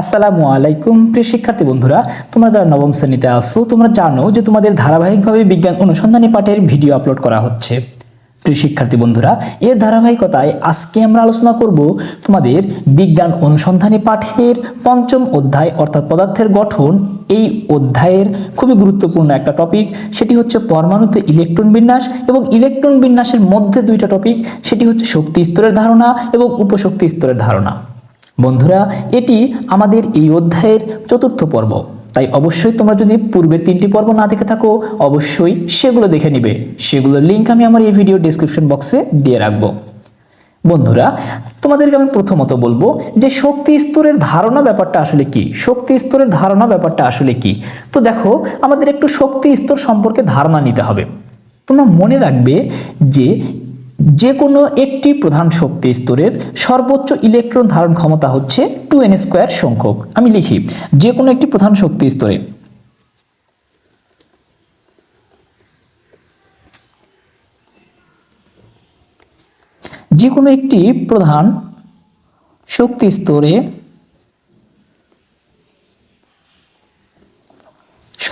আসসালামু আলাইকুম, প্রিয় শিক্ষার্থী বন্ধুরা, তোমরা যারা নবম শ্রেণীতে আসছো তোমরা জানো যে তোমাদের ধারাবাহিকভাবে বিজ্ঞান অনুসন্ধানী পাঠের ভিডিও আপলোড করা হচ্ছে। প্রিয় শিক্ষার্থী বন্ধুরা, এর ধারাবাহিকতায় আজকে আমরা আলোচনা করব তোমাদের বিজ্ঞান অনুসন্ধানী পাঠের পঞ্চম অধ্যায়, অর্থাৎ পদার্থের গঠন। এই অধ্যায়ের খুবই গুরুত্বপূর্ণ একটা টপিক, সেটি হচ্ছে পরমাণুতে ইলেকট্রন বিন্যাস এবং ইলেকট্রন বিন্যাসের মধ্যে দুইটা টপিক, সেটি হচ্ছে শক্তি স্তরের ধারণা এবং উপশক্তি স্তরের ধারণা। বন্ধুরা, এটি আমাদের এই অধ্যায়ের চতুর্থ পর্ব। তাই অবশ্যই তোমরা যদি পূর্বের তিনটি পর্ব না দেখে থাকো, অবশ্যই সেগুলো দেখে নিবে। সেগুলোর লিঙ্ক আমি আমার এই ভিডিও ডিসক্রিপশন বক্সে দিয়ে রাখব। বন্ধুরা, তোমাদেরকে আমি প্রথমত বলব যে শক্তি স্তরের ধারণা ব্যাপারটা আসলে কি? শক্তি স্তরের ধারণা ব্যাপারটা আসলে কি? তো দেখো, আমাদের একটু শক্তি স্তর সম্পর্কে ধারণা নিতে হবে। তোমরা মনে রাখবে যে যে কোনো একটি প্রধান শক্তি স্তরের সর্বোচ্চ ইলেকট্রন ধারণ ক্ষমতা হচ্ছে টু এন স্কোয়ার সংখ্যক। আমি লিখি যে কোনো একটি প্রধান শক্তি স্তরে। যে কোনো একটি প্রধান শক্তি স্তরে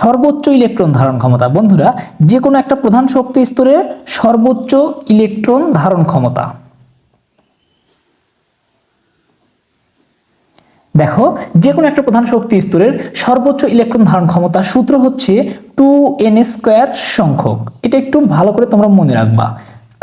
সর্বোচ্চ ইলেকট্রন ধারণ ক্ষমতা। বন্ধুরা যে কোনো একটা প্রধান শক্তি স্তরে সর্বোচ্চ ইলেকট্রন ধারণ ক্ষমতা। দেখো যে কোনো একটা প্রধান শক্তি স্তরের সর্বোচ্চ ইলেকট্রন ধারণ ক্ষমতা সূত্র হচ্ছে টু এন স্কোয়ার সংখ্যক। এটা একটু ভালো করে তোমরা মনে রাখবা।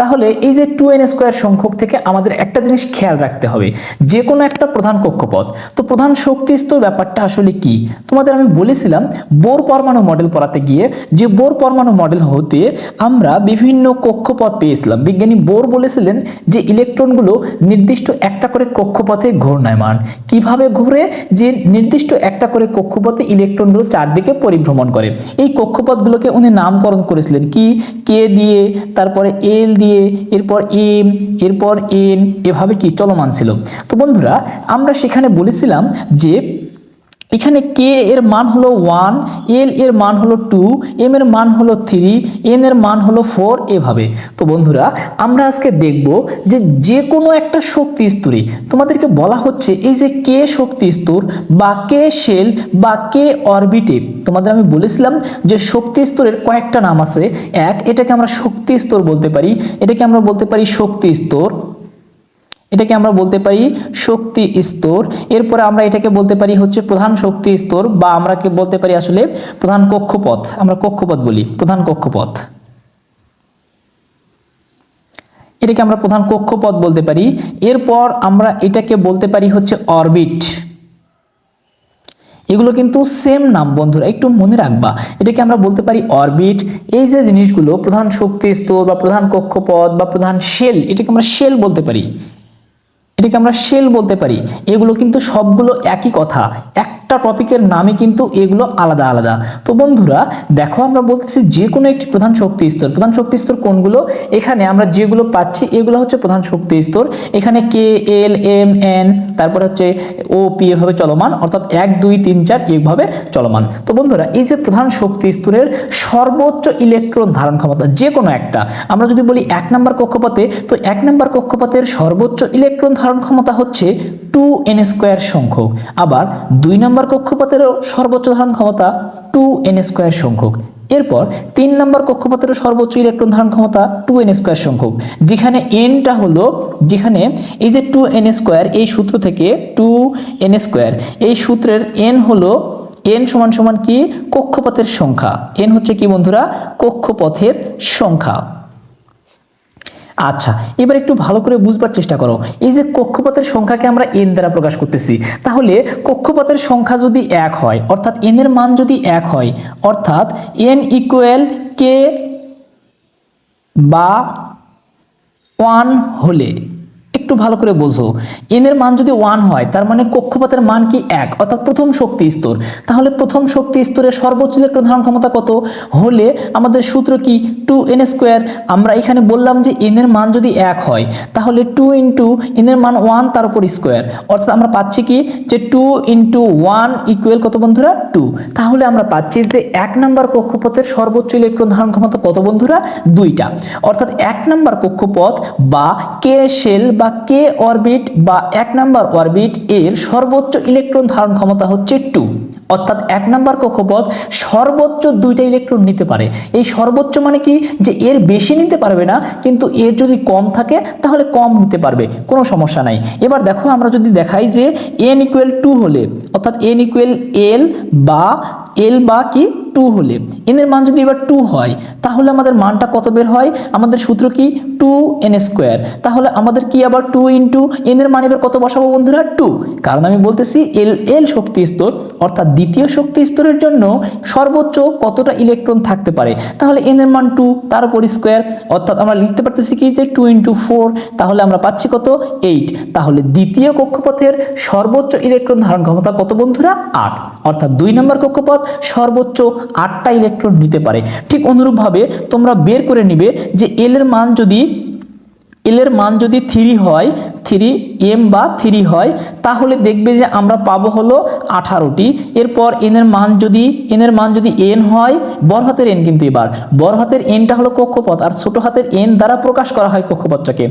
তাহলে এই যে টু এন স্কোয়ার সংখ্যক থেকে আমাদের একটা জিনিস খেয়াল রাখতে হবে, যে কোনো একটা প্রধান কক্ষপথ। তো প্রধান শক্তি স্তর ব্যাপারটা আসলে কি? তোমাদের আমি বলেছিলাম, বোর পরমাণু মডেল পড়াতে গিয়ে যে বোর পরমাণু মডেল হতে আমরা বিভিন্ন কক্ষপথ পেয়েছিলাম। বিজ্ঞানী বোর বলেছিলেন যে ইলেকট্রনগুলো নির্দিষ্ট একটা করে কক্ষপথে ঘূর্ণায়মান। কীভাবে ঘুরে? যে নির্দিষ্ট একটা করে কক্ষপথে ইলেকট্রনগুলো চারদিকে পরিভ্রমণ করে। এই কক্ষপথগুলোকে উনি নামকরণ করেছিলেন কি? কে দিয়ে? তারপরে এল দিয়ে এরপর এম এরপর এন এভাবে কি চলমান ছিল। তো বন্ধুরা আমরা সেখানে বলেছিলাম যে এখানে কে এর মান হলো ওয়ান এল এর মান হলো টু এম এর মান হলো থ্রি এন এর মান হলো ফোর এভাবে। তো বন্ধুরা, আমরা আজকে দেখব যে যে কোনো একটা শক্তি স্তরে তোমাদেরকে বলা হচ্ছে এই যে কে শক্তি স্তর বা কে শেল বা কে অরবিটে তোমাদের আমি বলেছিলাম যে শক্তি স্তরের কয়েকটা নাম আছে। এক, এটাকে আমরা শক্তি স্তর বলতে পারি, এটাকে আমরা বলতে পারি শক্তি স্তর। এটাকে আমরা বলতে পারি শক্তি স্তর। এরপরে আমরা এটাকে বলতে পারি হচ্ছে প্রধান শক্তি স্তর বা আমরা কে বলতে পারি আসলে প্রধান কক্ষপথ। আমরা কক্ষপথ বলি, প্রধান কক্ষপথ। এটাকে আমরা প্রধান কক্ষপথ বলতে পারি। এরপর আমরা এটাকে বলতে পারি হচ্ছে অরবিট। এগুলো কিন্তু সেম নাম বন্ধুরা, একটু মনে রাখবা। এটাকে আমরা বলতে পারি অরবিট। এই যে জিনিসগুলো, প্রধান শক্তি স্তর বা প্রধান কক্ষপথ বা প্রধান শেল, এটাকে আমরা শেল বলতে পারি। এটাকে আমরা শেল বলতে পারি। এগুলো কিন্তু সবগুলো একই কথা একটা টপিকের নামে কিন্তু এগুলো আলাদা আলাদা। তো বন্ধুরা, দেখো আমরা বলতেছি যে কোনো একটি প্রধান শক্তি স্তর। প্রধান শক্তি স্তর কোনগুলো? এখানে আমরা যেগুলো পাচ্ছি, এগুলো হচ্ছে প্রধান শক্তি স্তর। এখানে কে এল এম এন তারপর হচ্ছে ও পি এভাবে চলমান, অর্থাৎ এক, দুই, তিন, চার এইভাবে চলমান। তো বন্ধুরা, এই যে প্রধান শক্তি স্তরের সর্বোচ্চ ইলেকট্রন ধারণ ক্ষমতা, যে কোনো একটা, আমরা যদি বলি এক নম্বর কক্ষপথে, তো এক নম্বর কক্ষপথের সর্বোচ্চ ইলেকট্রন ধারণ ক্ষমতা হচ্ছে টু এন স্কোয়ার সংখ্যক। আবার দুই নম্বর কক্ষপথেরও সর্বোচ্চ ধারণ ক্ষমতা টু এন স্কোয়ার সংখ্যক। এরপর তিন নম্বর কক্ষপথেরও সর্বোচ্চ ইলেকট্রন ধারণ ক্ষমতা টু এন স্কোয়ার সংখ্যক। যেখানে এনটা হলো, যেখানে এই যে টু এন স্কোয়ার এই সূত্র থেকে টু এন স্কোয়ার এই সূত্রের এন হলো এন সমান সমান কি? কক্ষপথের সংখ্যা। এন হচ্ছে কি বন্ধুরা? কক্ষপথের সংখ্যা। আচ্ছা এবার একটু ভালো করে বুঝবার চেষ্টা করো। এই যে কক্ষপথের সংখ্যাকে আমরা এন দ্বারা প্রকাশ করতেছি, তাহলে কক্ষপথের সংখ্যা যদি এক হয়, অর্থাৎ এন এর মান যদি এক হয়, অর্থাৎ এন ইকুয়াল কে বা ওয়ান হলে একটু ভালো করে বোঝো। এন এর মান যদি ওয়ান হয়, তার মানে কক্ষপথের মান কি এক? অর্থাৎ প্রথম শক্তি স্তর। তাহলে প্রথম শক্তি স্তরের সর্বোচ্চ ইলেকট্রন ধারণ ক্ষমতা কত? হলে আমাদের সূত্র কি? টু এন স্কোয়ার আমরা এখানে বললাম যে এন এর মান যদি এক হয়, তাহলে টু ইন্টু এন এর মান ওয়ান তার উপর স্কোয়ার অর্থাৎ আমরা পাচ্ছি কি? যে টু ইন্টু ওয়ান ইকুয়াল কত বন্ধুরা? টু তাহলে আমরা পাচ্ছি যে এক নম্বর কক্ষপথের সর্বোচ্চ ইলেকট্রন ধারণ ক্ষমতা কত বন্ধুরা? দুইটা। অর্থাৎ এক নম্বর কক্ষপথ বা কে শেল বা কে অরবিট বা এক নাম্বার অরবিট এর সর্বোচ্চ ইলেকট্রন ধারণ ক্ষমতা হচ্ছে টু অর্থাৎ এক নাম্বার কক্ষপথ সর্বোচ্চ দুইটা ইলেকট্রন নিতে পারে। এই সর্বোচ্চ মানে কি? যে এর বেশি নিতে পারবে না, কিন্তু এর যদি কম থাকে, তাহলে কম নিতে পারবে, কোনো সমস্যা নাই। এবার দেখো, আমরা যদি দেখাই যে এন ইকুয়াল টু হলে, অর্থাৎ এন ইকুয়াল এল বা এল বা কি? টু হলে এন এর মান যদি এবার টু হয়, তাহলে আমাদের মানটা কত বের হয়? আমাদের সূত্র কি? টু এন স্কোয়ার তাহলে আমাদের কি আবার টু ইন্টু এন এর মান এবার কত বসাবো বন্ধুরা? টু কারণ আমি বলতেছি এল এল শক্তি স্তর, অর্থাৎ দ্বিতীয় শক্তি স্তরের জন্য সর্বোচ্চ কতটা ইলেকট্রন থাকতে পারে? তাহলে এন এর মান টু তার উপর স্কোয়ার অর্থাৎ আমরা লিখতে পারতেছি কি যে টু ইন্টু ফোর তাহলে আমরা পাচ্ছি কত? এইট তাহলে দ্বিতীয় কক্ষপথের সর্বোচ্চ ইলেকট্রন ধারণ ক্ষমতা কত বন্ধুরা? আট. অর্থাৎ দুই নম্বর কক্ষপথ সর্বোচ্চ আটটা ইলেকট্রন নিতে পারে। ঠিক অনুরূপভাবে তোমরা বের করে নিবে যে এল এর মান যদি এল এর মান যদি থ্রি হয় থ্রি এম বা থ্রি হয়, তাহলে দেখবে যে আমরা পাবো হলো আঠারোটি। এরপর এন এর মান যদি এন এর মান যদি এন হয়, বড় হাতের এন কিন্তু এবার। বড় হাতের এনটা হলো কক্ষপথ, আর ছোট হাতের এন দ্বারা প্রকাশ করা হয় কক্ষপথটাকে।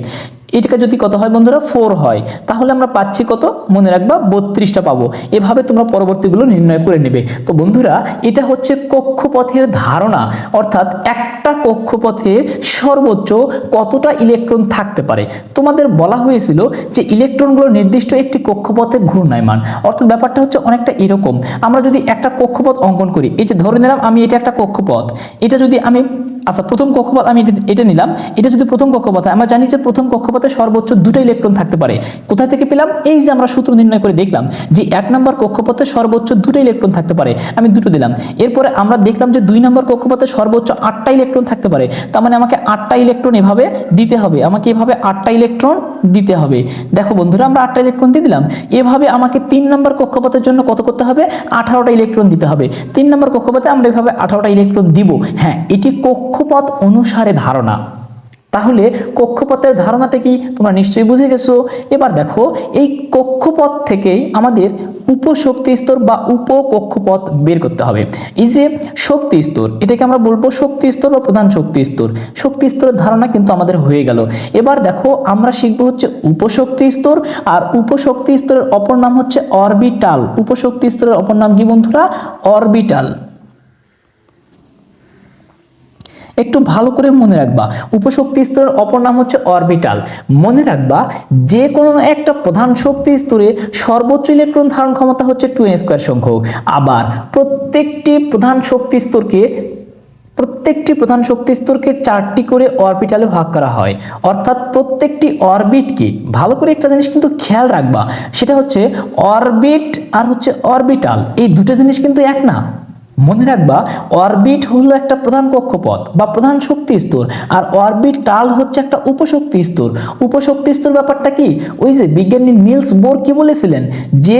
এটাকে যদি কত হয় বন্ধুরা? ফোর হয়। তাহলে আমরা পাচ্ছি কত? মনে রাখবা বত্রিশটা পাবো। এভাবে তোমরা পরবর্তীগুলো নির্ণয় করে নেবে। তো বন্ধুরা এটা হচ্ছে কক্ষপথের ধারণা। অর্থাৎ একটা কক্ষপথে সর্বোচ্চ কতটা ইলেকট্রন থাকতে পারে? তোমাদের বলা হয়েছিল যে ইলেকট্রনগুলো নির্দিষ্ট একটি কক্ষপথে ঘূর্ণায়মান। অর্থাৎ ব্যাপারটা হচ্ছে অনেকটা এরকম। আমরা যদি একটা কক্ষপথ অঙ্কন করি এই যে ধরে নিলাম আমি এটা একটা কক্ষপথ। এটা যদি আমি আচ্ছা প্রথম কক্ষপথ আমি এটা- এটা নিলাম। এটা যদি প্রথম কক্ষপথ হয়, আমরা জানি যে প্রথম কক্ষপথে সর্বোচ্চ দুটো ইলেকট্রন থাকতে পারে। কোথা থেকে পেলাম? এই যে আমরা সূত্র নির্ণয় করে দেখলাম যে এক নম্বর কক্ষপথে সর্বোচ্চ দুটো ইলেকট্রন থাকতে পারে। আমি দুটো দিলাম। এরপরে আমরা দেখলাম যে দুই নম্বর কক্ষপথে সর্বোচ্চ আটটা ইলেকট্রন থাকতে পারে। তার মানে আমাকে আটটা ইলেকট্রন এভাবে দিতে হবে। আমাকে এভাবে আটটা ইলেকট্রন দিতে হবে। দেখো বন্ধুরা, আমরা আটটা ইলেকট্রন দিয়ে দিলাম। এভাবে আমাকে তিন নম্বর কক্ষপথের জন্য কত করতে হবে? আঠারোটা ইলেকট্রন দিতে হবে। তিন নম্বর কক্ষপথে আমরা এভাবে আঠারোটা ইলেকট্রন দিব। হ্যাঁ এটি কক্ষপথ অনুসারে ধারণা। তাহলে কক্ষপথের ধারণাটা কি? তোমরা নিশ্চয়ই বুঝে গেছো। এবার দেখো, এই কক্ষপথ থেকেই আমাদের উপশক্তি স্তর বা উপ কক্ষপথ বের করতে হবে। এই যে শক্তি স্তর, এটাকে আমরা বলব শক্তি স্তর বা প্রধান শক্তি স্তর। শক্তি স্তরের ধারণা কিন্তু আমাদের হয়ে গেল। এবার দেখো, আমরা শিখব হচ্ছে উপশক্তি স্তর আর উপশক্তি স্তরের অপর নাম হচ্ছে অরবিটাল। উপশক্তি স্তরের অপর নাম কি বন্ধুরা? অরবিটাল। একটু ভালো করে মনে রাখবা। উপশক্তি স্তরের অপর নাম হচ্ছে অরবিটাল। মনে রাখবা যে কোনো একটা প্রধান শক্তি স্তরে সর্বোচ্চ ইলেকট্রন ধারণ ক্ষমতা হচ্ছে টু স্কোয়ার সংখ্যক। আবার প্রত্যেকটি প্রধান শক্তি স্তরকে, প্রত্যেকটি প্রধান শক্তি স্তরকে চারটি করে অরবিটালে ভাগ করা হয়। অর্থাৎ প্রত্যেকটি অরবিটকে, ভালো করে একটা জিনিস কিন্তু খেয়াল রাখবা, সেটা হচ্ছে অরবিট আর হচ্ছে অরবিটাল। এই দুটো জিনিস কিন্তু এক না। মনে রাখবা অরবিট হলো একটা প্রধান কক্ষপথ বা প্রধান শক্তি স্তর, আর অরবিটাল হচ্ছে একটা উপশক্তি স্তর। উপশক্তি স্তর ব্যাপারটা কি? ওই যে বিজ্ঞানী নিলস বোর কি বলেছিলেন? যে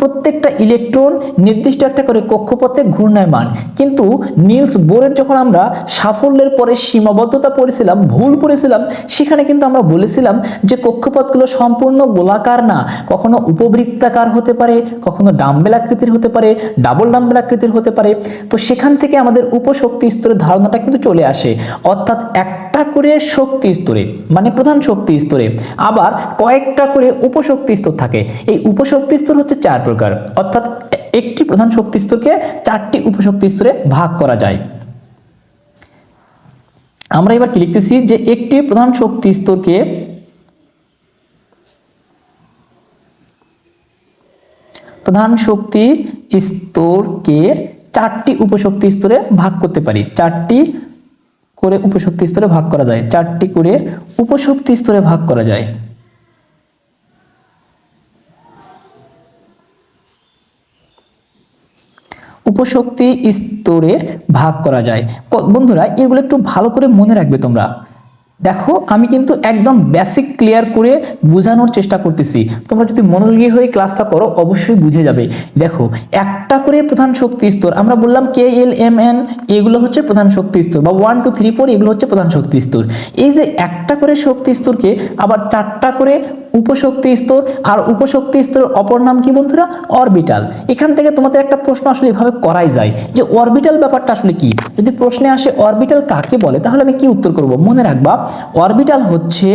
প্রত্যেকটা ইলেকট্রন নির্দিষ্ট একটা করে কক্ষপথে ঘূর্ণায়মান। কিন্তু নিলস বোরের যখন আমরা সাফল্যের পরে সীমাবদ্ধতা পড়েছিলাম, ভুল পড়েছিলাম, সেখানে কিন্তু আমরা বলেছিলাম যে কক্ষপথগুলো সম্পূর্ণ গোলাকার না, কখনো উপবৃত্তাকার হতে পারে, কখনো ডাম্বেল আকৃতির হতে পারে, ডাবল ডাম্বেল আকৃতির হতে পারে। তো সেখান থেকে আমাদের উপশক্তি স্তরের ধারণাটা কিন্তু চলে আসে। অর্থাৎ একটা করে শক্তি স্তরে মানে প্রধান শক্তি স্তরে, আবার কয়েকটা করে উপশক্তি স্তর থাকে। এই উপশক্তি স্তর হচ্ছে চার প্রকার। অর্থাৎ একটি প্রধান শক্তি স্তরকে চারটি উপশক্তি স্তরে ভাগ করা যায়। আমরা এবার কি লিখতেছি যে একটি প্রধান শক্তি স্তরকে প্রধান শক্তি স্তরকে চারটি উপশক্তি স্তরে ভাগ করতে পারি। চারটি করে উপশক্তি স্তরে ভাগ করা যায়। চারটি করে উপশক্তি স্তরে ভাগ করা যায়। উপশক্তি স্তরে ভাগ করা যায়। বন্ধুরা, এগুলো একটু ভালো করে মনে রাখবে তোমরা। দেখো, আমি কিন্তু একদম বেসিক ক্লিয়ার করে বোঝানোর চেষ্টা করতেছি। তোমরা যদি মনোযোগী হয়ে ক্লাসটা করো, অবশ্যই বুঝে যাবে। দেখো, একটা করে প্রধান শক্তি স্তর, আমরা বললাম কে এল এম এন এগুলো হচ্ছে প্রধান শক্তি স্তর, বা ওয়ান টু থ্রি ফোর এগুলো হচ্ছে প্রধান শক্তি স্তর। এই যে একটা করে শক্তি স্তরকে আবার চারটা করে উপশক্তি স্তর আর উপশক্তি স্তরের অপর নাম কি বন্ধুরা? অরবিটাল এখান থেকে তোমাদের একটা প্রশ্ন আসলে এভাবে করাই যায় যে অরবিটাল ব্যাপারটা আসলে কি? যদি প্রশ্নে আসে অরবিটাল কাকে বলে, তাহলে আমি কি উত্তর করব? মনে রাখবা অরবিটাল হচ্ছে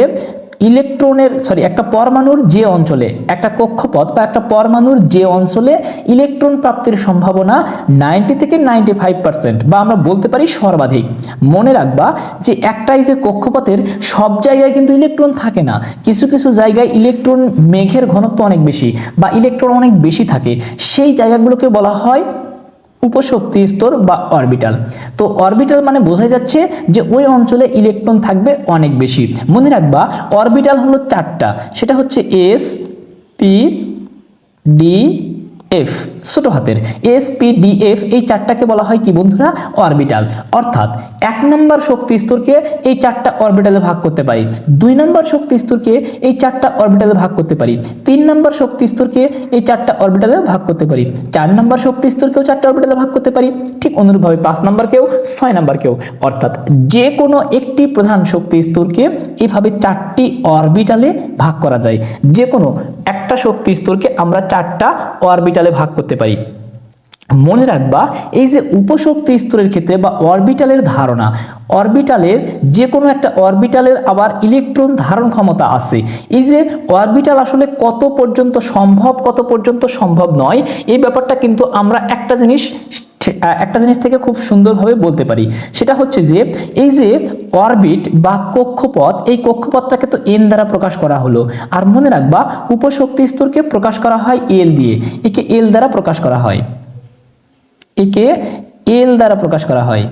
ইলেকট্রনের সরি একটা পরমাণুর যে অঞ্চলে, একটা কক্ষপথ বা একটা পরমাণুর যে অঞ্চলে ইলেকট্রন প্রাপ্তির সম্ভাবনা নাইনটি থেকে নাইনটি ফাইভ পার্সেন্ট বা আমরা বলতে পারি সর্বাধিক। মনে রাখবা যে একটাই যে কক্ষপথের সব জায়গায় কিন্তু ইলেকট্রন থাকে না। কিছু কিছু জায়গায় ইলেকট্রন মেঘের ঘনত্ব অনেক বেশি বা ইলেকট্রন অনেক বেশি থাকে। সেই জায়গাগুলোকে বলা হয় উপশক্তি স্তর বা অরবিটাল তো অরবিটাল মানে বোঝা যাচ্ছে যে ওই অঞ্চলে ইলেকট্রন থাকবে অনেক বেশি। মনে রাখবা অরবিটাল হলো চারটা, সেটা হচ্ছে এস পি ডি এফ ছোট হাতের এস পি ডি এফ এই চারটাকে বলা হয় কি বন্ধুরা? অরবিটাল অর্থাৎ এক নম্বর শক্তি স্তরকে এই চারটা অরবিটালে ভাগ করতে পারি। দুই নম্বর শক্তি স্তরকে এই চারটা অরবিটালে ভাগ করতে পারি। তিন নম্বর শক্তি স্তরকে এই চারটা অরবিটালে ভাগ করতে পারি। চার নম্বর শক্তি স্তরকেও চারটা অরবিটালে ভাগ করতে পারি। ঠিক অনুরূপভাবে পাঁচ নম্বরকেও, ছয় নম্বরকেও। অর্থাৎ যে কোনো একটি প্রধান শক্তি স্তরকে এইভাবে চারটি অরবিটালে ভাগ করা যায়। যে কোনো একটা শক্তি স্তরকে আমরা চারটা অরবিটালে ভাগ করতে পারি। মনে রাখবা, এই যে উপশক্তি স্তরের ক্ষেত্রে বা অরবিটালের ধারণা, অরবিটালের যে কোনো একটা অরবিটালের আবার ইলেকট্রন ধারণ ক্ষমতা আছে। এই যে অরবিটাল আসলে কত পর্যন্ত সম্ভব, কত পর্যন্ত সম্ভব নয়, এই ব্যাপারটা কিন্তু আমরা একটা জিনিস একটা জিনিস থেকে খুব সুন্দরভাবে বলতে পারি। সেটা হচ্ছে যে, এই যে অরবিট বা কক্ষপথ, এই কক্ষপথটাকে তো এন দ্বারা প্রকাশ করা হলো। আর মনে রাখবা, উপশক্তি স্তরকে প্রকাশ করা হয় এল দিয়ে। একে এল দ্বারা প্রকাশ করা হয়। একে এল দ্বারা প্রকাশ করা হয়।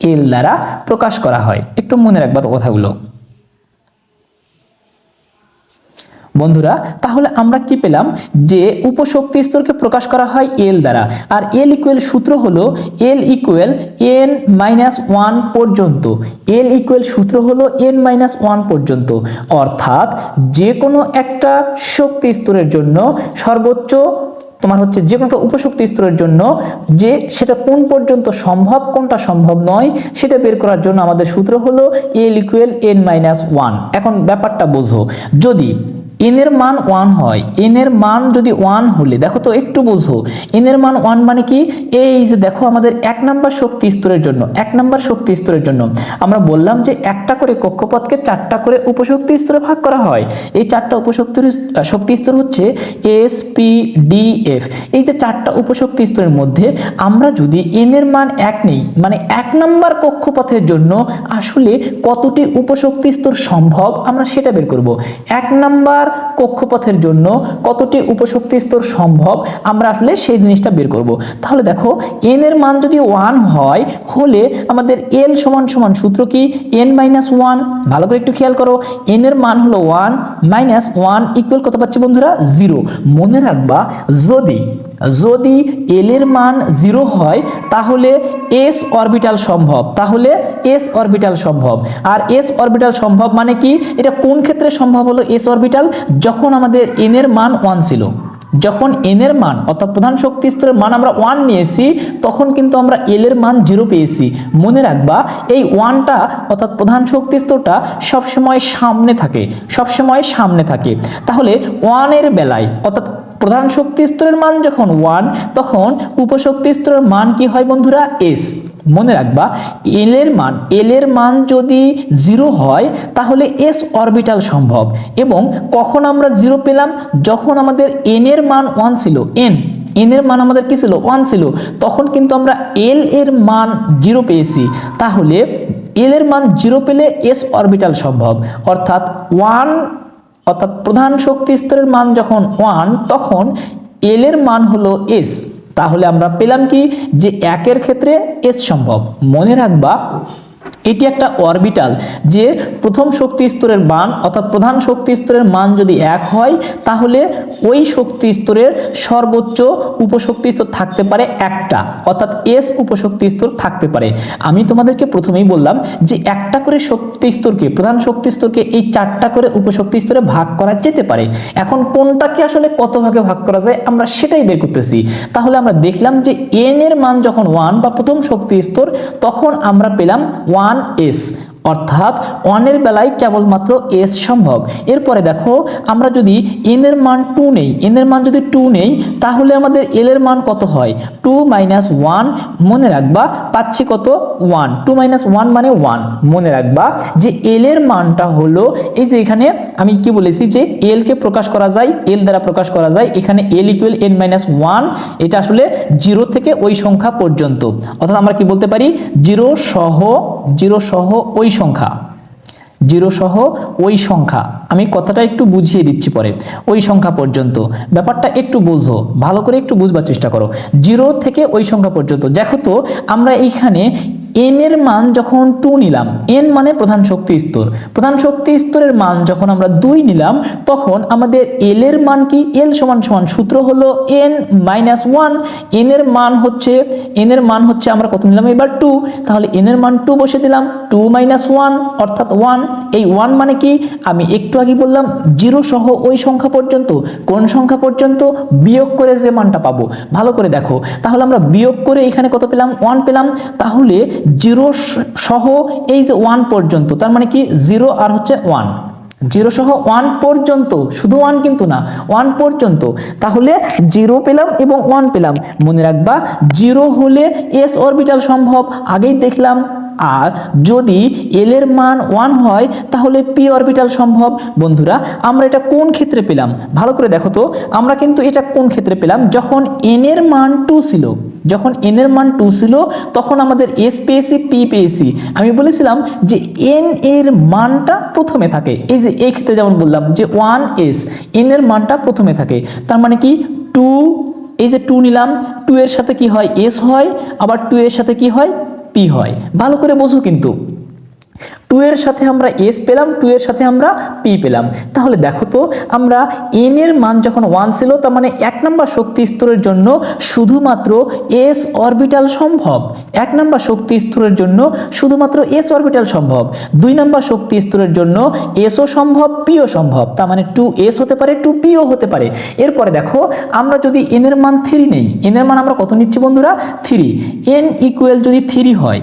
এল দ্বারা প্রকাশ করা হয়। একটু মনে রাখবা তো কথাগুলো। বন্ধুরা, তাহলে আমরা কি পেলাম? যে উপশক্তি স্তরকে প্রকাশ করা হয় এল দ্বারা। আর এল ইকুয়েল সূত্র হলো L equal N minus one পর্যন্ত। এল ইকুয়েল সূত্র হলো এন মাইনাস ওয়ান পর্যন্ত। অর্থাৎ যে কোনো একটা শক্তি স্তরের জন্য সর্বোচ্চ, তোমার হচ্ছে যে কোনো উপশক্তি স্তরের জন্য যে সেটা কোন পর্যন্ত সম্ভব, কোনটা সম্ভব নয়, সেটা বের করার জন্য আমাদের সূত্র হলো L equal N minus one এখন ব্যাপারটা বোঝো। যদি এন এর মান ওয়ান হয়। এন এর মান যদি ওয়ান হলে, দেখো তো একটু বোঝো। এন এর মান ওয়ান মানে কি? এই যে দেখো আমাদের এক নাম্বার শক্তি স্তরের জন্য, এক নাম্বার শক্তি স্তরের জন্য। আমরা বললাম যে একটা করে কক্ষপথকে চারটা করে উপশক্তি স্তরে ভাগ করা হয়। এই চারটা উপশক্তি শক্তি স্তর হচ্ছে এস, পি, ডি, এফ। এই যে চারটা উপশক্তি স্তরের মধ্যে আমরা যদি এন এর মান এক নেই মানে এক নাম্বার কক্ষপথের জন্য আসলে কতটি উপশক্তি স্তর সম্ভব, আমরা সেটা বের করব। এক নাম্বার কক্ষপথের জন্য কতটি উপশক্তি স্তর সম্ভব, আমরা আসলে সেই জিনিসটা বের করব। তাহলে দেখো এন এর মান যদি ওয়ান হয়, হলে আমাদের এল সমান সমান সূত্র কি? এন মাইনাস ওয়ান ভালো করে একটু খেয়াল করো এন এর মান হলো ওয়ান মাইনাস ওয়ান ইকুয়াল কত পাচ্ছি বন্ধুরা? জিরো মনে রাখবা, যদি যদি এল এর মান জিরো হয়, তাহলে এস অরবিটাল সম্ভব। তাহলে এস অরবিটাল সম্ভব। আর এস অরবিটাল সম্ভব মানে কি? এটা কোন ক্ষেত্রে সম্ভব হলো এস অরবিটাল যখন আমাদের এন এর মান ওয়ান ছিল। যখন এন এর মান, অর্থাৎ প্রধান শক্তি স্তরের মান আমরা ওয়ান নিয়েছি, তখন কিন্তু আমরা এল এর মান জিরো পেয়েছি। মনে রাখবা, এই ওয়ানটা অর্থাৎ প্রধান শক্তি স্তরটা সবসময় সামনে থাকে। সবসময় সামনে থাকে। তাহলে ওয়ানের বেলায়, অর্থাৎ প্রধান শক্তি স্তরের মান যখন ওয়ান তখন উপশক্তি স্তরের মান কি হয় বন্ধুরা? এস মনে রাখবা এল এর মান এল এর মান যদি জিরো হয়, তাহলে এস অরবিটাল সম্ভব। এবং কখন আমরা জিরো পেলাম? যখন আমাদের এন এর মান ওয়ান ছিল এন এন এর মান আমাদের কি ছিল? ওয়ান ছিল। তখন কিন্তু আমরা এল এর মান জিরো পেয়েছি। তাহলে এল এর মান জিরো পেলে এস অরবিটাল সম্ভব। অর্থাৎ ওয়ান অর্থাৎ প্রধান শক্তি স্তরের মান যখন ওয়ান তখন এল এর মান হলো এস তাহলে আমরা পেলাম কি? যে একের ক্ষেত্রে এস সম্ভব। মনে রাখবা এটি একটা অরবিটাল যে প্রথম শক্তি স্তরের মান অর্থাৎ প্রধান শক্তি স্তরের মান যদি এক হয়, তাহলে ওই শক্তি স্তরের সর্বোচ্চ উপশক্তি স্তর থাকতে পারে একটা, অর্থাৎ এস উপশক্তি স্তর থাকতে পারে। আমি তোমাদেরকে প্রথমেই বললাম যে একটা করে শক্তি স্তরকে, প্রধান শক্তি স্তরকে এই চারটা করে উপশক্তি স্তরে ভাগ করা যেতে পারে। এখন কোনটাকে আসলে কত ভাগে ভাগ করা যায় আমরা সেটাই বের করতেছি। তাহলে আমরা দেখলাম যে এন এর মান যখন ওয়ান বা প্রথম শক্তি স্তর, তখন আমরা পেলাম ওয়ান এস অর্থাৎ ওয়ানের বেলায় কেবলমাত্র এস সম্ভব। এরপরে দেখো, আমরা যদি এন এর মান টু নেই এন এর মান যদি টু নেই, তাহলে আমাদের এল এর মান কত হয়? টু মাইনাস ওয়ান মনে রাখবা পাচ্ছি কত? ওয়ান টু মাইনাস ওয়ান মানে ওয়ান মনে রাখবা যে এল এর মানটা হলো, এই যে এখানে আমি কি বলেছি যে এল কে প্রকাশ করা যায় এল দ্বারা প্রকাশ করা যায়, এখানে L equal N minus one এটা আসলে জিরো থেকে ওই সংখ্যা পর্যন্ত। অর্থাৎ আমরা কি বলতে পারি? জিরো সহ জিরো সহ ওই সংখ্যা? জিরো সহ ওই সংখ্যা। আমি কথাটা একটু বুঝিয়ে দিচ্ছি পরে। ওই সংখ্যা পর্যন্ত। ব্যাপারটা একটু বোঝো। ভালো করে একটু বুঝবার চেষ্টা করো। জিরো থেকে ওই সংখ্যা পর্যন্ত। দেখো তো, আমরা এইখানে এন এর মান যখন টু নিলাম এন মানে প্রধান শক্তি স্তর। প্রধান শক্তি স্তরের মান যখন আমরা দুই নিলাম, তখন আমাদের এল এর মান কি? এল সমান সমান সূত্র হলো এন মাইনাস ওয়ান এন এর মান হচ্ছে এন এর মান হচ্ছে আমরা কত নিলাম? এবার টু তাহলে এন এর মান টু বসে দিলাম টু মাইনাস ওয়ান অর্থাৎ ওয়ান এই ওয়ান মানে কি? আমি একটু আগে বললাম জিরো সহ ওই সংখ্যা পর্যন্ত, কোন সংখ্যা পর্যন্ত? বিয়োগ করে যে মানটা পাবো। ভালো করে দেখো। তাহলে আমরা বিয়োগ করে এখানে কত পেলাম? ওয়ান পেলাম। তাহলে জিরো সহ এই যে ওয়ান পর্যন্ত, তার মানে কি জিরো আর হচ্ছে ওয়ান জিরো সহ ওয়ান পর্যন্ত, শুধু ওয়ান কিন্তু না ওয়ান পর্যন্ত। তাহলে জিরো পেলাম এবং ওয়ান পেলাম। মনে রাখবা, জিরো হলে এস অরবিটাল সম্ভব, আগেই দেখলাম। আর যদি এল এর মান ওয়ান হয়, তাহলে পি অরবিটাল সম্ভব। বন্ধুরা, আমরা এটা কোন ক্ষেত্রে পেলাম? ভালো করে দেখো তো, আমরা কিন্তু এটা কোন ক্ষেত্রে পেলাম? যখন এন এর মান টু ছিল যখন এন এর মান টু ছিল, তখন আমাদের এস পেয়েছি পি পেয়েছি। আমি বলেছিলাম যে এন এর মানটা প্রথমে থাকে। এই যে এই ক্ষেত্রে যেমন বললাম যে ওয়ান এস এন এর মানটা প্রথমে থাকে। তার মানে কি? টু এই যে টু নিলাম টু এর সাথে কি হয়? এস হয়, আবার টু এর সাথে কি হয়? পি হয়। ভালো করে বোঝো কিন্তু। টু এর সাথে আমরা এস পেলাম, টু এর সাথে আমরা পি পেলাম। তাহলে দেখো তো, আমরা এন এর মান যখন ওয়ান ছিল, তার মানে এক নম্বর শক্তি স্তরের জন্য শুধুমাত্র এস অরবিটাল সম্ভব। এক নম্বর শক্তি স্তরের জন্য শুধুমাত্র এস অরবিটাল সম্ভব। দুই নম্বর শক্তি স্তরের জন্য এসও সম্ভব, পিও সম্ভব। তার মানে টু এস হতে পারে টু পিও হতে পারে। এরপরে দেখো, আমরা যদি এন এর মান থ্রি নেই, এন এর মান আমরা কত নিচ্ছি বন্ধুরা? থ্রি এন ইকুয়াল যদি থ্রি হয়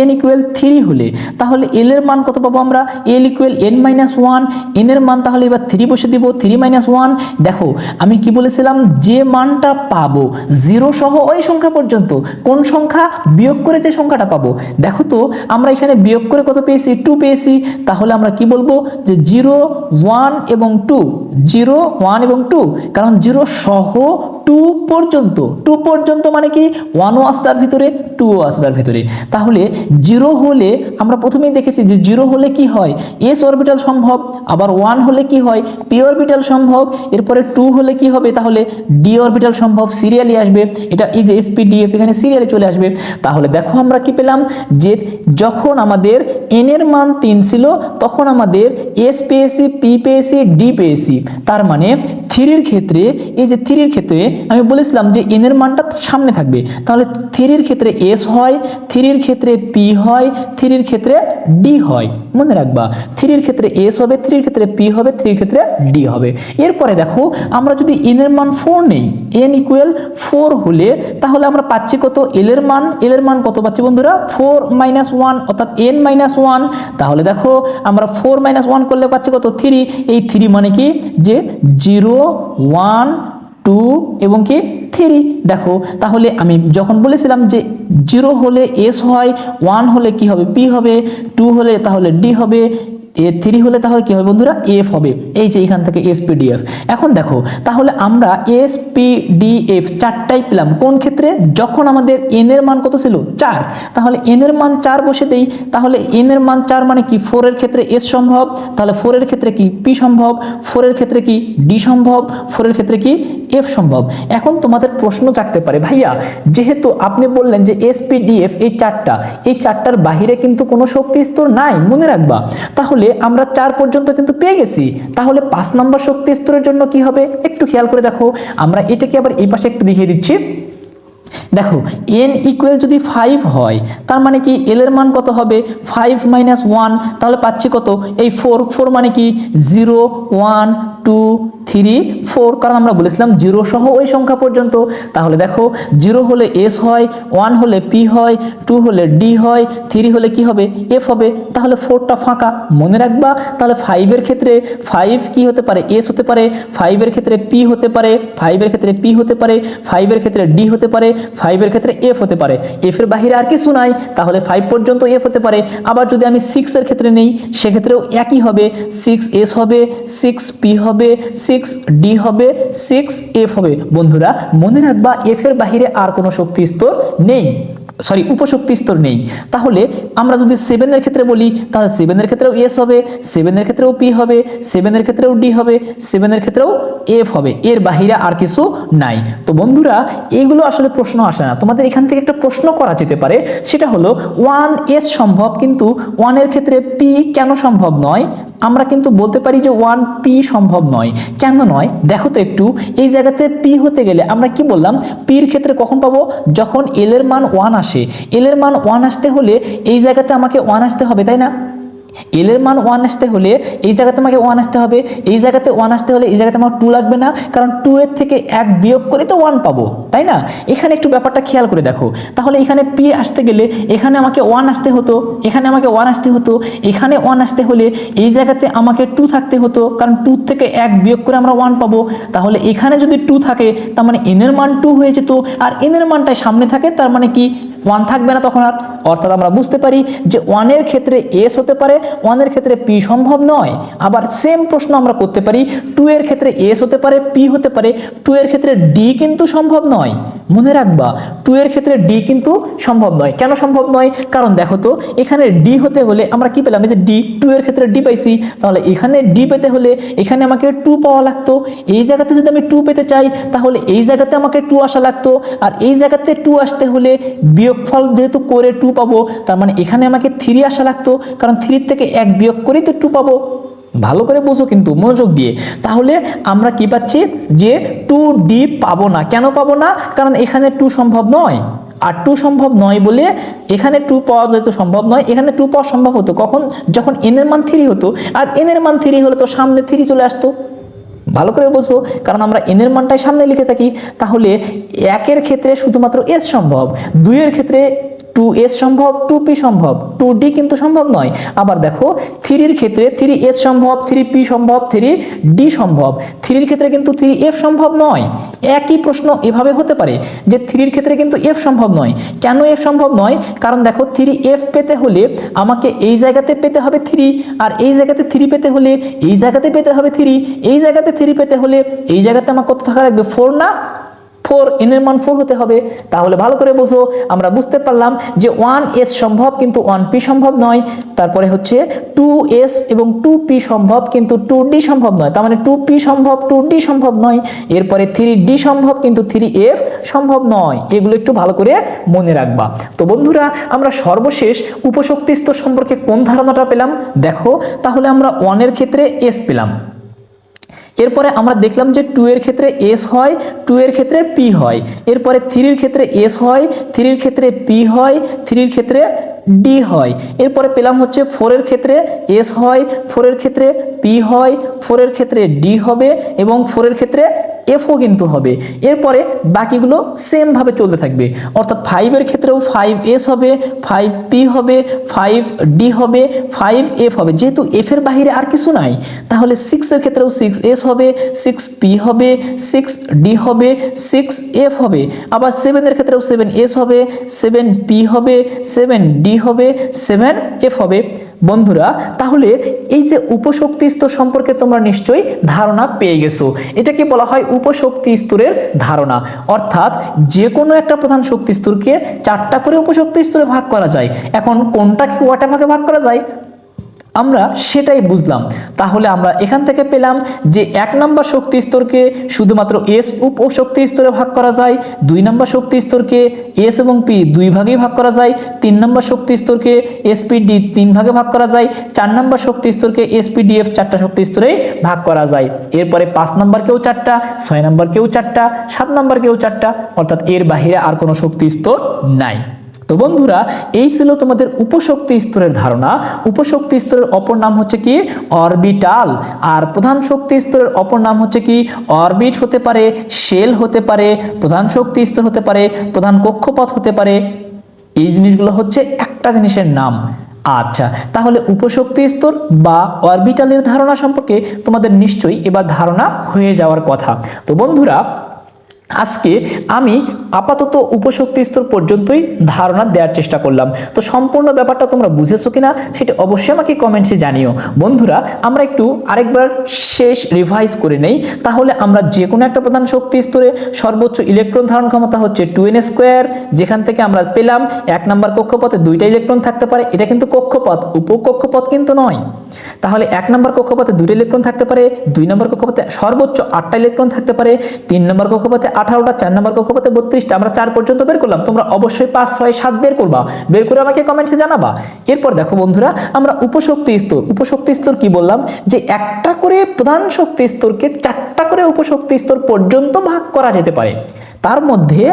এন ইকুয়াল থ্রি হলে, তাহলে এল এর মান কত পাবো আমরা? L equal N minus one N এর মান তাহলে এবার থ্রি বসে দিব থ্রি মাইনাস ওয়ান দেখো, আমি কি বলেছিলাম? যে মানটা পাবো জিরো সহ ওই সংখ্যা পর্যন্ত, কোন সংখ্যা? বিয়োগ করে যে সংখ্যাটা পাবো। দেখো তো, আমরা এখানে বিয়োগ করে কত পেয়েছি? টু পেয়েছি। তাহলে আমরা কি বলব? যে জিরো ওয়ান এবং টু জিরো ওয়ান এবং টু কারণ জিরো সহ টু পর্যন্ত টু পর্যন্ত মানে কি? ওয়ানও আসে তার ভিতরে টুও আসে তার ভিতরে। তাহলে জিরো হলে, আমরা প্রথমেই দেখেছি যে জিরো হলে কি হয়? এস অরবিটাল সম্ভব, আবার ওয়ান হলে কি হয়? পি অরবিটাল সম্ভব, এরপরে টু হলে কি হবে? তাহলে ডি অরবিটাল সম্ভব সিরিয়ালি আসবে। এটা এই যে এসপি ডিএফ এখানে সিরিয়ালি চলে আসবে। তাহলে দেখো আমরা কি পেলাম? যে যখন আমাদের এন এর মান তিন ছিল, তখন আমাদের এস পেয়েছি পি পেয়েছি ডি পেয়েছি। তার মানে থ্রির ক্ষেত্রে, এই যে থ্রির ক্ষেত্রে আমি বলেছিলাম যে এন এর মানটা সামনে থাকবে। তাহলে থ্রির ক্ষেত্রে এস হয়, থ্রির ক্ষেত্রে পি হয়, থ্রির ক্ষেত্রে ডি হয়। মনে রাখবা, থ্রির ক্ষেত্রে এস হবে, থ্রির ক্ষেত্রে পি হবে, থ্রির ক্ষেত্রে ডি হবে। এরপরে দেখো, আমরা যদি এন এর মান ফোর নেই এন ইকুয়াল ফোর হলে তাহলে আমরা পাচ্ছি কত? এল এর মান এল এর মান কত পাচ্ছি বন্ধুরা? ফোর মাইনাস ওয়ান অর্থাৎ এন মাইনাস ওয়ান তাহলে দেখো, আমরা ফোর মাইনাস ওয়ান করলে পাচ্ছি কত? থ্রি এই থ্রি মানে কি? যে জিরো ওয়ান টু এবং কি থ্রি দেখো, তাহলে আমি যখন বলেছিলাম যে জিরো হলে এস হয় ওয়ান হলে কি হবে? পি হবে টু হলে তাহলে ডি হবে। এ থ্রি হলে তাহলে কি হবে বন্ধুরা? এফ হবে। এই যে এখান থেকে এসপিডিএফ এখন দেখো, তাহলে আমরা এসপিডিএফ চারটাই পেলাম। কোন ক্ষেত্রে? যখন আমাদের এন এর মান কত ছিল? চার। তাহলে এন এর মান চার বসে দেই। তাহলে এন এর মান চার মানে কি? ফোর এর ক্ষেত্রে এস সম্ভব। তাহলে ফোর এর ক্ষেত্রে কি? পি সম্ভব। ফোর এর ক্ষেত্রে কি? ডি সম্ভব। ফোর এর ক্ষেত্রে কি? এফ সম্ভব। এখন তোমাদের প্রশ্ন থাকতে পারে। ভাইয়া, যেহেতু আপনি বললেন যে এসপিডিএফ এই চারটা, এই চারটার বাহিরে কিন্তু কোনো শক্তি স্তর নাই। মনে রাখবা। তাহলে আমরা চার পর্যন্ত কিন্তু পেয়ে গেছি। তাহলে পাঁচ নম্বর শক্তি স্তরের জন্য কি হবে? একটু খেয়াল করে দেখো। আমরা এটাকে আবার এই পাশে একটু দেখিয়ে দিচ্ছি। দেখো এন ইকুয়াল যদি ফাইভ হয়, তার মানে কি এল এর মান কত হবে? ফাইভ মাইনাস ওয়ান তাহলে পাচ্ছি কত? এই ফোর ফোর মানে কি? Zero one two three four কারণ আমরা বলেছিলাম জিরো সহ ওই সংখ্যা পর্যন্ত। তাহলে দেখো জিরো হলে এস হয় ওয়ান হলে পি হয় টু হলে ডি হয় থ্রি হলে কি হবে? এফ হবে। তাহলে ফোরটা ফাঁকা। মনে রাখবা, তাহলে ফাইভের ক্ষেত্রে ফাইভ কি হতে পারে? এস হতে পারে। ফাইভের ক্ষেত্রে পি হতে পারে। ফাইভের ক্ষেত্রে পি হতে পারে। ফাইভের ক্ষেত্রে ডি হতে পারে। ফাইভের ক্ষেত্রে এফ হতে পারে। এফের বাহিরে আর কিছু নাই। তাহলে ফাইভ পর্যন্ত এফ হতে পারে। আবার যদি আমি সিক্সের ক্ষেত্রে নেই, সেক্ষেত্রেও একই হবে। সিক্স এস হবে সিক্স পি হবে সিক্স ডি হবে সিক্স এফ হবে। বন্ধুরা, মনে রাখবা এফ এর বাহিরে আর কোনো শক্তি স্তর নেই। সরি উপশক্তি স্তর নেই। তাহলে আমরা যদি সেভেনের ক্ষেত্রে বলি, তাহলে সেভেনের ক্ষেত্রেও এস হবে সেভেনের ক্ষেত্রেও পি হবে সেভেনের ক্ষেত্রেও ডি হবে সেভেনের ক্ষেত্রেও এফ হবে। এর বাহিরে আর কিছু নাই। তো বন্ধুরা, এগুলো আসলে প্রশ্ন আসে না। তোমাদের এখান থেকে একটা প্রশ্ন করা যেতে পারে, সেটা হলো ওয়ান এস সম্ভব, কিন্তু ওয়ানের ক্ষেত্রে পি কেন সম্ভব নয়? আমরা কিন্তু বলতে পারি যে ওয়ান পি সম্ভব নয়। কেন নয়? দেখো তো একটু, এই জায়গাতে পি হতে গেলে আমরা কি বললাম? পির ক্ষেত্রে কখন পাবো? যখন এল এর মান ওয়ান আসে। এল এর মান ওয়ান আসতে হলে এই জায়গাতে আমাকে ওয়ান আসতে হবে, তাই না? এল এর মান ওয়ান আসতে হলে এই জায়গাতে আমাকে ওয়ান আসতে হবে, এই জায়গাতে ওয়ান আসতে হলে এই জায়গাতে আমার টু লাগবে না, কারণ টু এর থেকে এক বিয়োগ করে তো ওয়ান পাবো, তাই না? এখানে একটু ব্যাপারটা খেয়াল করে দেখো। তাহলে এখানে পি আসতে গেলে এখানে আমাকে ওয়ান আসতে হতো, এখানে আমাকে ওয়ান আসতে হতো, এখানে ওয়ান আসতে হলে এই জায়গাতে আমাকে টু থাকতে হতো, কারণ টু থেকে এক বিয়োগ করে আমরা ওয়ান পাবো। তাহলে এখানে যদি টু থাকে, তার মানে এনের মান টু হয়ে যেত, আর এনের মানটাই সামনে থাকে, তার মানে কি? ওয়ান থাকবে না তখন আর। অর্থাৎ আমরা বুঝতে পারি যে ওয়ানের ক্ষেত্রে এস হতে পারে, ওয়ানের ক্ষেত্রে পি সম্ভব নয়। আবার সেম প্রশ্ন আমরা করতে পারি, টু এর ক্ষেত্রে এস হতে পারে, পি হতে পারে, টু এর ক্ষেত্রে ডি কিন্তু সম্ভব নয়। মনে রাখবা, টু এর ক্ষেত্রে ডি কিন্তু সম্ভব নয়। কেন সম্ভব নয়? কারণ দেখো তো, এখানে ডি হতে হলে আমরা কি পেলাম? এই যে ডি, টু এর ক্ষেত্রে ডি পাইছি। তাহলে এখানে ডি পেতে হলে এখানে আমাকে টু পাওয়া লাগতো। এই জায়গাতে যদি আমি টু পেতে চাই, তাহলে এই জায়গাতে আমাকে টু আসা লাগতো। আর এই জায়গাতে টু আসতে হলে বিয়োগফল যেহেতু করে টু পাবো, তার মানে এখানে আমাকে থ্রি আসা লাগতো, কারণ থ্রির থেকে এক বিয়োগ করেই তো টু পাবো। ভালো করে বোঝো কিন্তু, মনোযোগ দিয়ে। তাহলে আমরা কি পাচ্ছি? যে টু ডি পাবো না। কেন পাবো না? কারণ এখানে টু সম্ভব নয়। আর টু সম্ভব নয় বলে এখানে টু পাওয়া যেহেতু সম্ভব নয়। এখানে টু পাওয়া সম্ভব হতো কখন? যখন এনের মান থ্রি হতো। আর এনের মান থ্রি হলে তো সামনে থ্রি চলে আসতো। ভালো করে বোঝো, কারণ আমরা এনের মানটাই সামনে লিখে থাকি, তাহলে একের ক্ষেত্রে শুধুমাত্র এস সম্ভব, দুইয়ের ক্ষেত্রে টু এস সম্ভব টু পি সম্ভব। টু ডি কিন্তু সম্ভব নয়। আবার দেখো থ্রির ক্ষেত্রে থ্রি এস সম্ভব থ্রি পি সম্ভব থ্রি ডি সম্ভব। থ্রির ক্ষেত্রে কিন্তু থ্রি এফ সম্ভব নয়। একই প্রশ্ন এভাবে হতে পারে যে থ্রির ক্ষেত্রে কিন্তু এফ সম্ভব নয়। কেন এফ সম্ভব নয়? কারণ দেখো থ্রি এফ পেতে হলে আমাকে এই জায়গাতে পেতে হবে থ্রি আর এই জায়গাতে থ্রি পেতে হলে এই জায়গাতে পেতে হবে থ্রি এই জায়গাতে থ্রি পেতে হলে এই জায়গাতে আমার কত থাকা লাগবে? ফোর না ফোর, এনের মান ফোর হতে হবে। তাহলে ভালো করে বোঝো, আমরা বুঝতে পারলাম যে ওয়ান এস সম্ভব কিন্তু ওয়ান পি সম্ভব নয়। তারপরে হচ্ছে টু এস এবং টু পি সম্ভব কিন্তু টু ডি সম্ভব নয়। তার মানে টু পি সম্ভব, টু ডি সম্ভব নয়। এরপরে থ্রি ডি সম্ভব কিন্তু থ্রি এফ সম্ভব নয়। এগুলো একটু ভালো করে মনে রাখবা। তো বন্ধুরা, আমরা সর্বশেষ উপশক্তি স্তর সম্পর্কে কোন ধারণাটা পেলাম? দেখো, তাহলে আমরা ওয়ানের ক্ষেত্রে এস পেলাম। এরপরে আমরা দেখলাম যে টু এর ক্ষেত্রে এস হয় টু এর ক্ষেত্রে পি হয়। এরপরে থ্রির ক্ষেত্রে এস হয় থ্রির ক্ষেত্রে পি হয় থ্রির ক্ষেত্রে ডি হয়। এরপরে পেলাম হচ্ছে ফোরের ক্ষেত্রে এস হয় ফোরের ক্ষেত্রে পি হয় ফোরের ক্ষেত্রে ডি হবে এবং ফোরের ক্ষেত্রে এফও কিন্তু হবে। এরপরে বাকিগুলো সেমভাবে চলতে থাকবে। অর্থাৎ ফাইভের ক্ষেত্রেও ফাইভ এস হবে ফাইভ পি হবে ফাইভ ডি হবে ফাইভ এফ হবে। যেহেতু এফের বাহিরে আর কিছু নাই, তাহলে সিক্সের ক্ষেত্রেও সিক্স এস হবে সিক্স পি হবে সিক্স ডি হবে সিক্স এফ হবে। আবার সেভেনের ক্ষেত্রেও সেভেন এস হবে সেভেন পি হবে সেভেন ডি হবে সেভেন এফ হবে। বন্ধুরা, তাহলে এই যে উপশক্তি স্তর সম্পর্কে তোমরা নিশ্চয়ই ধারণা পেয়ে গেছো। এটাকে বলা হয় উপশক্তি স্তরের ধারণা। অর্থাৎ যে কোনো একটা প্রধান শক্তি স্তরকে চারটা করে উপশক্তি স্তরে ভাগ করা যায়। এখন কোনটাকে কয়টা ভাগে ভাগ করা যায়? আমরা সেটাই বুঝলাম। তাহলে আমরা এখান থেকে পেলাম যে এক নম্বর শক্তি স্তরকে শুধুমাত্র এস উপ ও শক্তি স্তরে ভাগ করা যায়, দুই নম্বর শক্তি স্তরকে এস এবং পি দুই ভাগে ভাগ করা যায়, তিন নম্বর শক্তি স্তরকে এসপিডি তিন ভাগে ভাগ করা যায়, চার নম্বর শক্তি স্তরকে এসপিডিএফ চারটা শক্তি স্তরেই ভাগ করা যায়। এরপরে পাঁচ নম্বরকেও চারটা, ছয় নম্বরকেও চারটা, সাত নম্বরকেও চারটা, অর্থাৎ এর বাহিরে আর কোনো শক্তি স্তর নাই। তো বন্ধুরা, এই ছিল তোমাদের উপশক্তি স্তরের ধারণা। উপশক্তি স্তরের অপর নাম হচ্ছে কি? অরবিটাল। আর প্রধান শক্তি স্তরের অপর নাম হচ্ছে কি? অরবিট হতে পারে, শেল হতে পারে, প্রধান শক্তি স্তর হতে পারে, প্রধান কক্ষপথ হতে পারে। এই জিনিসগুলো হচ্ছে একটা জিনিসের নাম। আচ্ছা তাহলে উপশক্তি স্তর বা অরবিটালের ধারণা সম্পর্কে তোমাদের নিশ্চয়ই এবার ধারণা হয়ে যাওয়ার কথা। তো বন্ধুরা আজকে আমি আপাতত উপশক্তি স্তর পর্যন্তই ধারণা দেওয়ার চেষ্টা করলাম। তো সম্পূর্ণ ব্যাপারটা তোমরা বুঝেছ কিনা সেটা অবশ্যই আমাকে কমেন্টসে জানিও। বন্ধুরা, আমরা একটু আরেকবার শেষ রিভাইজ করে নেই। তাহলে আমরা যে কোনো একটা প্রধান শক্তি স্তরে সর্বোচ্চ ইলেকট্রন ধারণ ক্ষমতা হচ্ছে টু এন স্কোয়ার যেখান থেকে আমরা পেলাম এক নম্বর কক্ষপথে দুইটা ইলেকট্রন থাকতে পারে। এটা কিন্তু কক্ষপথ, উপকক্ষপথ কিন্তু নয়। তাহলে এক নম্বর কক্ষপথে দুইটা ইলেকট্রন থাকতে পারে, দুই নম্বর কক্ষপথে সর্বোচ্চ আটটা ইলেকট্রন থাকতে পারে, তিন নম্বর কক্ষপথে আঠারোটা চার নম্বর কক্ষপথে বত্রিশটা, আমরা চার পর্যন্ত বের করলাম। তোমরা অবশ্যই পাঁচ, ছয়, সাত বের করবা। বের করে আমাকে কমেন্টসে জানাবা। এরপর দেখো বন্ধুরা, আমরা উপশক্তি স্তর। উপশক্তি স্তর কি বললাম? যে একটা করে প্রধান শক্তি স্তরকে চারটা করে উপশক্তি স্তর পর্যন্ত ভাগ করা যেতে পারে। তার মধ্যে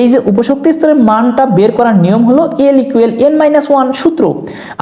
এই যে উপশক্তি স্তরের মানটা বের করার নিয়ম হলো L equal N minus one সূত্র।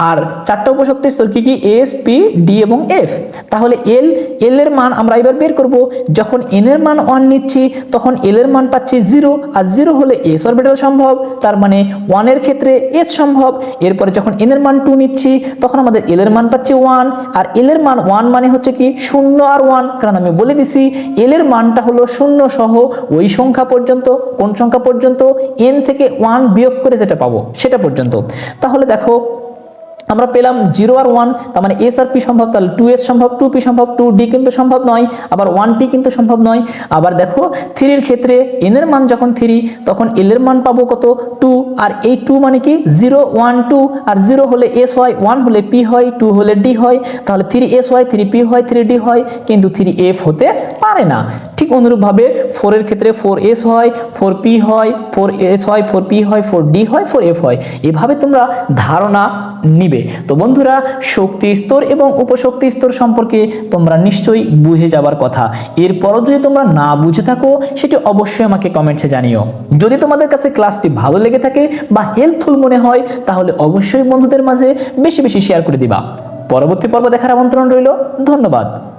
আর চারটা উপশক্তি স্তর কি কি? এস পি ডি এবং এফ তাহলে এল এল এর মান আমরা এবার বের করব। যখন এন এর মান ওয়ান নিচ্ছি, তখন এল এর মান পাচ্ছি জিরো আর জিরো হলে এস অরবিটাল সম্ভব, তার মানে ওয়ানের ক্ষেত্রে এস সম্ভব। এরপরে যখন এন এর মান টু নিচ্ছি, তখন আমাদের এল এর মান পাচ্ছি ওয়ান আর এল এর মান ওয়ান মানে হচ্ছে কি? শূন্য আর ওয়ান কারণ আমি বলে দিছি এল এর মানটা হলো শূন্য সহ ওই সংখ্যা পর্যন্ত, কোন সংখ্যা পর্যন্ত এন থেকে ওয়ান বিয়োগ করে যেটা পাবো, সেটা পর্যন্ত। তাহলে দেখো, আমরা পেলাম জিরো আর ওয়ান তার মানে এস আর পি সম্ভব, তাহলে টু এস সম্ভব টু পি সম্ভব টু ডি কিন্তু সম্ভব নয়, আবার ওয়ান পি কিন্তু সম্ভব নয়। আবার দেখো থ্রির ক্ষেত্রে এন এর মান যখন থ্রি তখন এল এর মান পাবো কত? টু আর এই টু মানে কি? জিরো ওয়ান টু আর জিরো হলে এস হয় ওয়ান হলে পি হয় টু হলে ডি হয়। তাহলে থ্রি এস হয় থ্রি পি হয় থ্রি ডি হয়, কিন্তু থ্রি এফ হতে পারে না। ঠিক অনুরূপভাবে ফোরের ক্ষেত্রে ফোর এস হয় ফোর পি হয় ফোর এস হয় ফোর পি হয় ফোর ডি হয় ফোর এফ হয়। এভাবে তোমরা ধারণা নিবে। তো বন্ধুরা, শক্তি স্তর এবং উপশক্তি স্তর সম্পর্কে তোমরা নিশ্চয়ই বুঝে যাবার কথা। এরপরও যদি তোমরা না বুঝে থাকো, সেটি অবশ্যই আমাকে কমেন্টসে জানিও। যদি তোমাদের কাছে ক্লাসটি ভালো লেগে থাকে বা হেল্পফুল মনে হয়, তাহলে অবশ্যই বন্ধুদের মাঝে বেশি বেশি শেয়ার করে দিবা। পরবর্তী পর্ব দেখার আমন্ত্রণ রইল। ধন্যবাদ।